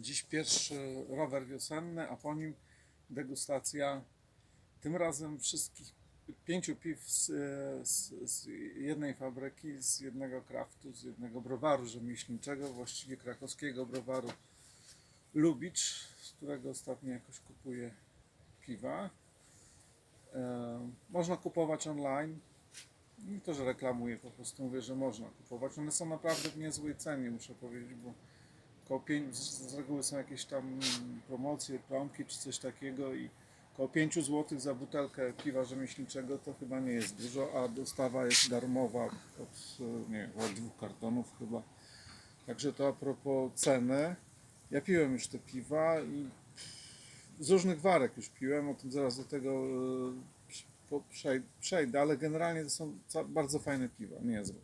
Dziś pierwszy rower wiosenny, a po nim degustacja tym razem wszystkich pięciu piw z, z, z jednej fabryki, z jednego kraftu, z jednego browaru rzemieślniczego, właściwie krakowskiego browaru Lubicz, z którego ostatnio jakoś kupuję piwa. E, można kupować online. Nie to, że reklamuję, po prostu mówię, że można kupować. One są naprawdę w niezłej cenie, muszę powiedzieć, bo koło pięć, z reguły są jakieś tam promocje, promki czy coś takiego i koło 5 zł za butelkę piwa rzemieślniczego to chyba nie jest dużo, a dostawa jest darmowa od, nie od dwóch kartonów chyba. Także to a propos ceny. Ja piłem już te piwa i z różnych warek już piłem, o tym zaraz do tego e, przejdę, ale generalnie to są bardzo fajne piwa, niezłe.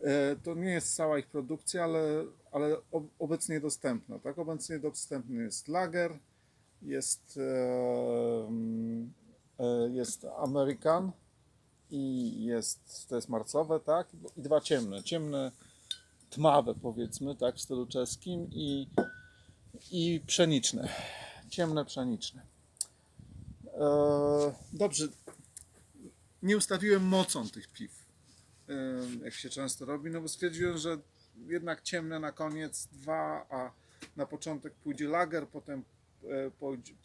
E, To nie jest cała ich produkcja, ale, ale ob- obecnie dostępna. Tak? Obecnie dostępny jest lager, jest, e, mm, e, jest American i jest, to jest marcowe, tak? I dwa ciemne. Ciemne, tmawe powiedzmy, tak? W stylu czeskim i, i pszeniczne. Ciemne, pszeniczne. Dobrze. Nie ustawiłem mocą tych piw jak się często robi, no bo stwierdziłem, że jednak ciemne na koniec dwa, a na początek pójdzie lager, potem e,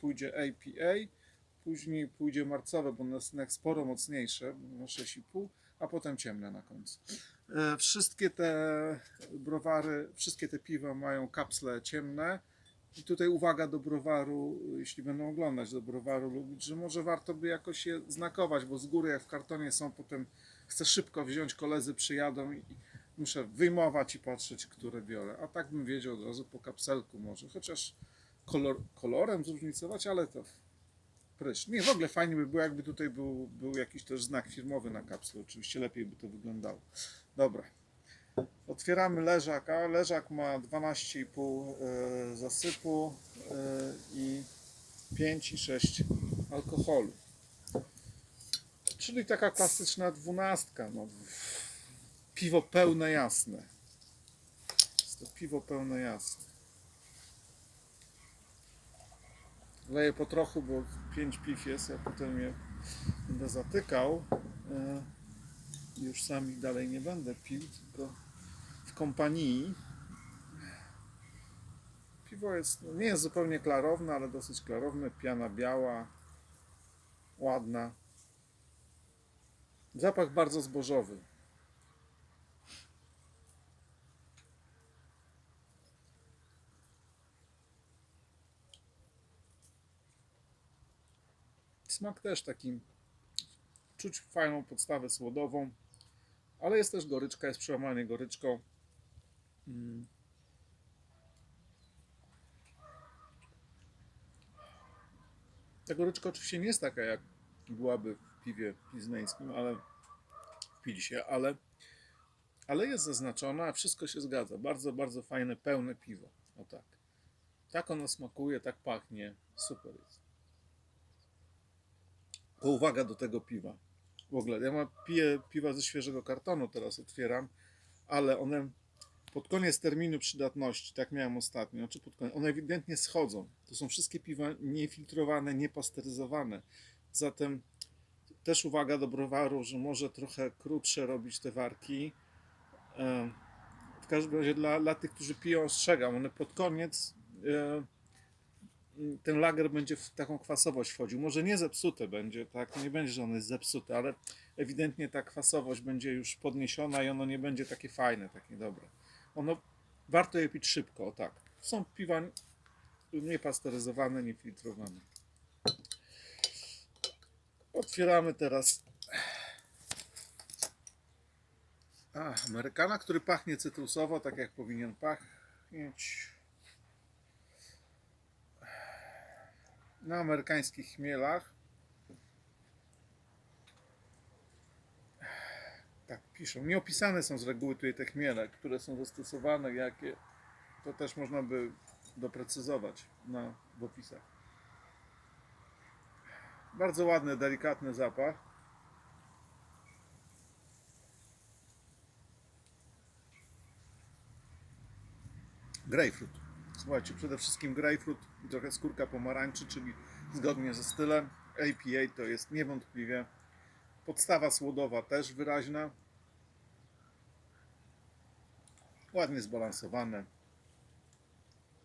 pójdzie- APA, później pójdzie marcowe, bo one są sporo mocniejsze, na 6,5, a potem ciemne na końcu. E, Wszystkie te browary, wszystkie te piwa mają kapsle ciemne. I tutaj uwaga do browaru, jeśli będą oglądać do browaru lubić, że może warto by jakoś je znakować, bo z góry jak w kartonie są potem chcę szybko wziąć, koledzy przyjadą i muszę wyjmować i patrzeć, które biorę. A tak bym wiedział od razu po kapselku może, chociaż kolor, kolorem zróżnicować, ale to prysz. Nie, w ogóle fajnie by było, jakby tutaj był, był jakiś też znak firmowy na kapsle. Oczywiście lepiej by to wyglądało. Dobra. Otwieramy leżak, a leżak ma 12,5 e, zasypu e, i 5,6 alkoholu. Czyli taka klasyczna dwunastka. No. Piwo pełne jasne. Jest to piwo pełne jasne. Leję po trochu, bo pięć piw jest, ja potem je będę zatykał. E, Już sami dalej nie będę pił, tylko kompanii. Piwo jest, no nie jest zupełnie klarowne, ale dosyć klarowne. Piana biała, ładna. Zapach bardzo zbożowy. Smak też taki. Czuć fajną podstawę słodową, ale jest też goryczka, jest przełamanie goryczką. Mm. Ta goryczka oczywiście nie jest taka, jak byłaby w piwie pizneńskim, ale w pilsie, ale, ale jest zaznaczona, wszystko się zgadza. Bardzo, bardzo fajne, pełne piwo. O tak. Tak ono smakuje, tak pachnie. Super jest. To uwaga do tego piwa. W ogóle, ja mam, piję piwa ze świeżego kartonu, teraz otwieram, ale one pod koniec terminu przydatności, tak miałem ostatnio, czy pod koniec, one ewidentnie schodzą. To są wszystkie piwa niefiltrowane, niepasteryzowane. Zatem też uwaga do browaru, że może trochę krótsze robić te warki. W każdym razie dla, dla tych, którzy piją, ostrzegam, one pod koniec ten lager będzie w taką kwasowość wchodził. Może nie zepsute będzie, tak? Nie będzie, że on jest zepsuty, ale ewidentnie ta kwasowość będzie już podniesiona i ono nie będzie takie fajne, takie dobre. Ono warto je pić szybko, o tak. Są piwa niepasteryzowane, niefiltrowane. Otwieramy teraz. A, Amerykana, który pachnie cytrusowo, tak jak powinien pachnieć. Na amerykańskich chmielach. Piszą. Nieopisane są z reguły tutaj te chmiele, które są zastosowane, jakie. To też można by doprecyzować na, w opisach. Bardzo ładny, delikatny zapach. Grapefruit. Słuchajcie, przede wszystkim grapefruit i trochę skórka pomarańczy, czyli zgodnie ze stylem. APA to jest niewątpliwie podstawa słodowa też wyraźna. Ładnie zbalansowane.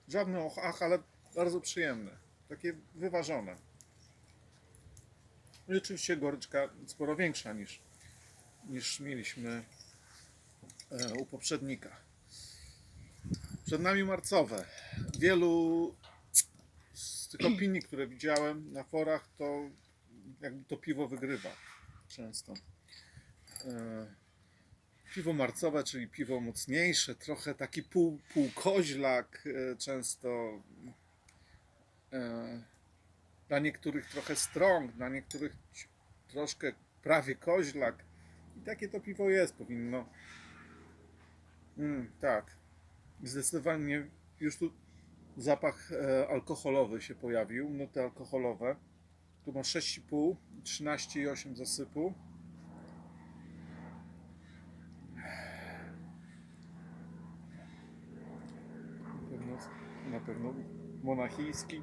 Żadne och, ach, ale bardzo przyjemne. Takie wyważone. I oczywiście goryczka sporo większa niż, niż mieliśmy e, u poprzednika. Przed nami marcowe. Wielu z tych opinii, które widziałem na forach, to jakby to piwo wygrywa często. Piwo marcowe, czyli piwo mocniejsze, trochę taki pół, półkoźlak, e, często e, dla niektórych trochę strong, dla niektórych troszkę prawie koźlak. I takie to piwo jest, powinno. Mm, tak. Zdecydowanie już tu zapach e, alkoholowy się pojawił, nuty alkoholowe. Tu ma 6,5, 13,8 zasypu. Na pewno, na pewno monachijski.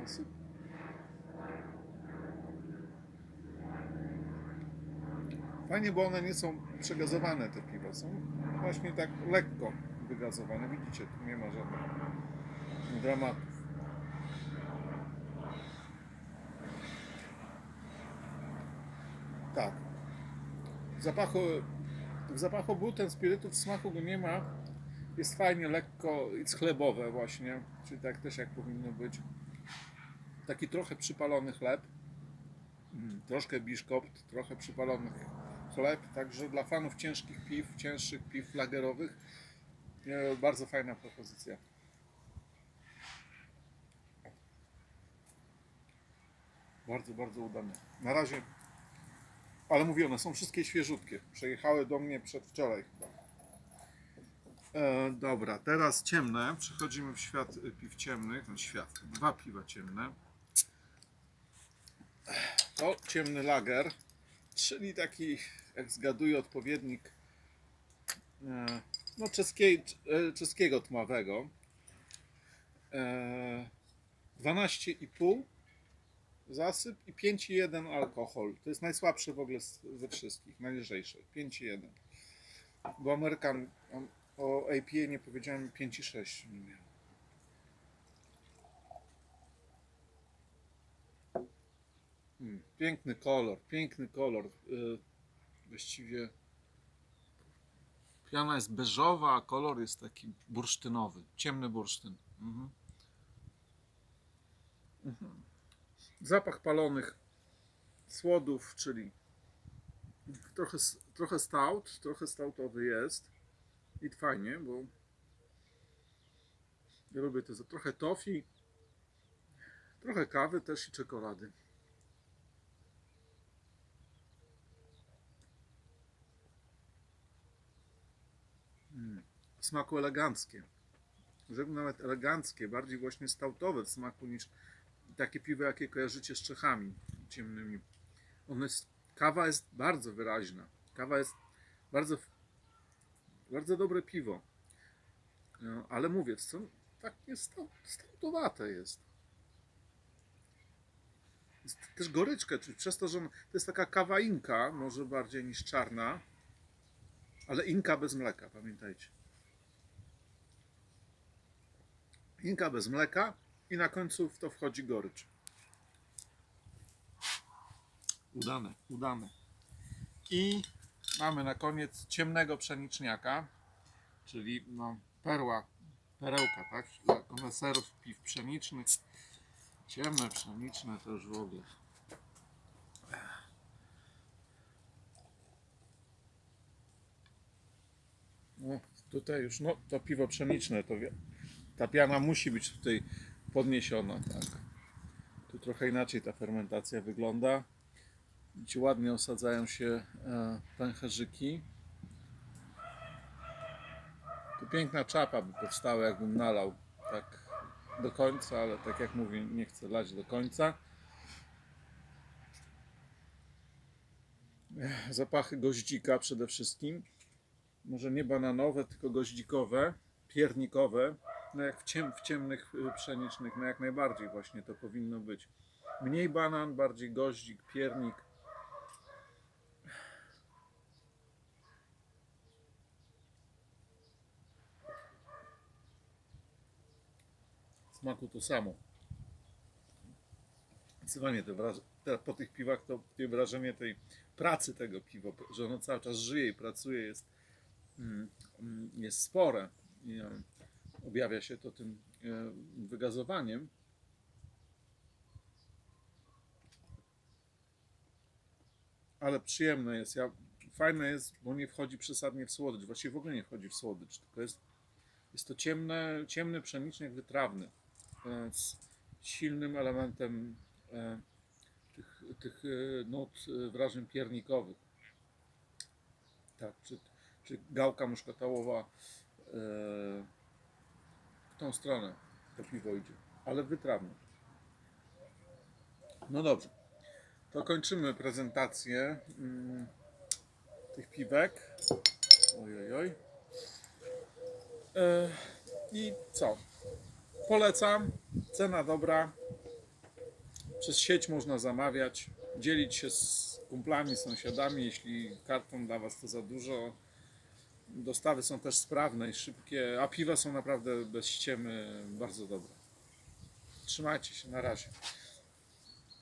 Zasyp. Fajnie, bo one nie są przegazowane te piwa, są właśnie tak lekko wygazowane. Widzicie, tu nie ma żadnych dramatów. Tak. Zapachu, w zapachu był ten spirytów, smaku go nie ma. Jest fajnie, lekko, jest chlebowe właśnie, czyli tak też jak powinno być. Taki trochę przypalony chleb, Mm, troszkę biszkopt, trochę przypalony chleb, także dla fanów ciężkich piw, cięższych piw lagerowych, e, bardzo fajna propozycja. Bardzo, bardzo udane. Na razie, ale mówię, one są wszystkie świeżutkie. Przejechały do mnie przedwczoraj. E, dobra, teraz ciemne. Przechodzimy w świat y, piw ciemnych. No, świat. Dwa piwa ciemne. To ciemny lager, czyli taki, jak zgaduję, odpowiednik e, no, czeskiej, e, czeskiego tmawego. E, 12,5 zasyp i 5,1 alkohol. To jest najsłabszy w ogóle ze wszystkich, najlżejszy. 5,1. Bo Amerykan o APA nie powiedziałem 5,6 nie miał. Mm, Piękny kolor, piękny kolor. y, Właściwie piana jest beżowa, a kolor jest taki bursztynowy, ciemny bursztyn. Mhm. Mhm. Zapach palonych słodów, czyli trochę, trochę stout, trochę stoutowy jest. I fajnie, bo ja lubię to za trochę tofi, trochę kawy też i czekolady. w smaku eleganckie. Rzekłbym nawet eleganckie, bardziej właśnie stautowe w smaku niż takie piwo, jakie kojarzycie z Czechami ciemnymi. One jest, kawa jest bardzo wyraźna. Kawa jest bardzo, bardzo dobre piwo. No, ale mówię, co, tak jest stautowate jest. Jest też goryczka, czyli przez to, że on- to jest taka kawa inka, może bardziej niż czarna, ale inka bez mleka, pamiętajcie. Inka bez mleka i na końcu w to wchodzi gorycz. Udane, udane. I mamy na koniec ciemnego pszeniczniaka, czyli no, perła, perełka, tak? Dla koneserów piw pszenicznych. Ciemne pszeniczne to już w ogóle. No, tutaj już, no, to piwo pszeniczne, to wie, ta piana musi być tutaj podniesiona, tak. Tu trochę inaczej ta fermentacja wygląda. Ci ładnie osadzają się e, pęcherzyki. Tu piękna czapa by powstała, jakbym nalał tak do końca, ale tak jak mówię, nie chcę lać do końca. Zapachy goździka przede wszystkim. może nie bananowe, tylko goździkowe, piernikowe, no jak w, ciem, w ciemnych y, pszenicznych, no jak najbardziej właśnie to powinno być. Mniej banan, bardziej goździk, piernik. Smaku to samo. Zdecydowanie te wraż- te, po tych piwach to takie wrażenie tej pracy tego piwa, że ono cały czas żyje i pracuje jest, mm, mm, jest spore. E, objawia się to tym e, wygazowaniem. Ale przyjemne jest. Ja, fajne jest, bo nie wchodzi przesadnie w słodycz. Właściwie w ogóle nie wchodzi w słodycz, tylko jest, jest to ciemne, ciemny pszenicznik wytrawny e, z silnym elementem e, tych, tych nut wrażeń piernikowych. Tak, czy, czy gałka muszkatałowa w tą stronę to piwo idzie, ale wytrawne. No dobrze, to kończymy prezentację mm, tych piwek. Oj, oj. E, I co? Polecam. Cena dobra. Przez sieć można zamawiać, dzielić się z kumplami, sąsiadami, jeśli karton dla Was to za dużo. Dostawy są też sprawne i szybkie, a piwa są naprawdę bez ściemy bardzo dobre. Trzymajcie się, na razie.